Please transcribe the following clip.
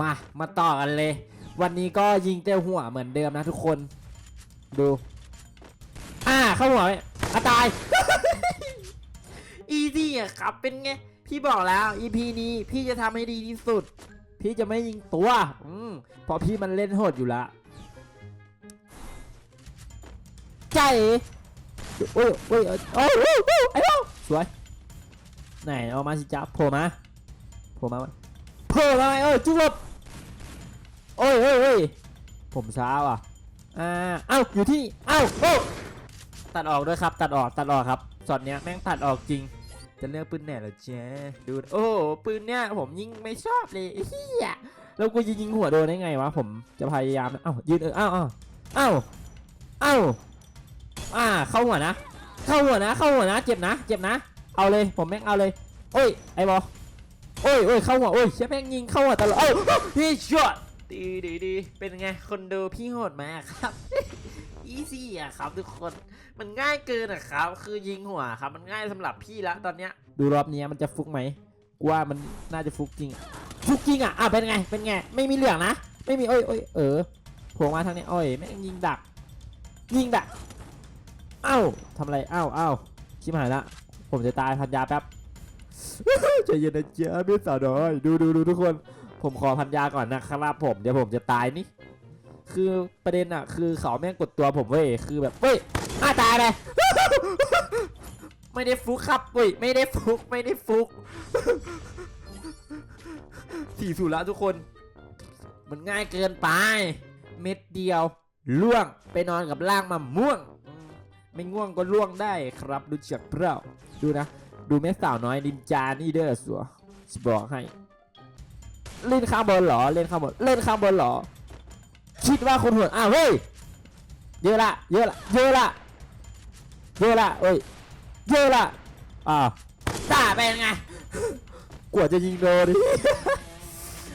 มา มาต่อกันเลย วันนี้ก็ยิงเต้าหัวเหมือนเดิมนะทุกคน ดู อ่าเข้าหัวไปอะตาย อีซี่อะครับเป็นไง พี่บอกแล้ว EP นี้พี่จะทำให้ดีที่สุด พี่จะไม่ยิงตัว อืมเพราะพี่มันเล่นโหดอยู่ละใจโอ้ยโอ้ยโอ้ยโอ้ยโอ้ยโอ้ยไอ้บ้าสวย ไหน เอามาสิจ้าโผล่มาโผล่มาโผล่มาเอ้ยจุ๊บหลบ โอ้ยโอ้ยโอ้ยผมช้าว่ะอ่าเอ้าอยู่ที่เอ้าโอ้ตัดออกด้วยครับ ตัดออกตัดออกครับช็อตเนี้ยแม่งตัดออกจริง จะเลือกปืนไหนเหรอเจ๊ดูโอ้ปืนเนี้ยผมยิงไม่ชอบเลยเฮียแล้วกูจะยิงหัวโดนได้ไงวะผมจะพยายามนะเอ้ายืนเออเอ้าเอ้าเอ้าเอ้าอ่าเข้าหัวนะ เข้าหัวนะ เข้าหัวนะ เจ็บนะ เจ็บนะ เอาเลยผมแม่งเอาเลยโอ้ยไอ้บอโอ้ยโอ้ยเข้าหัวโอ้ยเชี่ยแม่งยิงเข้าหัวตลอดเอ้าพี่ช็อต ดีดีดีเป็นไงคนดูพี่โหดไหมอะครับ อีซี่อะครับทุกคน มันง่ายเกินอะครับ คือยิงหัวครับ มันง่ายสำหรับพี่ละตอนเนี้ย ดูรอบนี้มันจะฟุกไหมว่ามันน่าจะฟุกจริง ฟุกจริงอะอะเป็นไง เป็นไง ไม่มีเหลืองนะ ไม่มีโอ้ยโอ้ยเออโผล่มาทางนี้โอ้ยแม่งยิงดัก ยิงดัก เอ้าทำอะไร เอ้าเอ้าชิบหายละ ผมจะตายพันยาแป๊บใจเย็นนะเจ้าพี่สาวน้อย ดูดูดูทุกคน ผมขอพันยาก่อนนะครับผมเดี๋ยวผมจะตายนี่ คือประเด็นอะคือเขาแม่งกดตัวผมเว้ยคือแบบเว้ยอ้าตายเลยไม่ได้ฟุกครับเว้ยไม่ได้ฟุกไม่ได้ฟุกสี่สูรแล้วทุกคน มันง่ายเกินไป เม็ดเดียวล่วงไปนอนกับล่างมะม่วง ไม่ง่วงก็ล่วงได้ครับดูจากเปล่าดูนะ ดูแม่สาวน้อยนินจานี่เด้อสัวบอกให้ เล่นข้างบนเหรอ เล่นข้างบน เล่นข้างบนเหรอ คิดว่าคนหัวอ้าวเฮ้ย เยอะละ เยอะละ เยอะละ เยอะละเอ้ย เยอะละ อ่าวตาเป็นไง กว่าจะยิงโดนดิ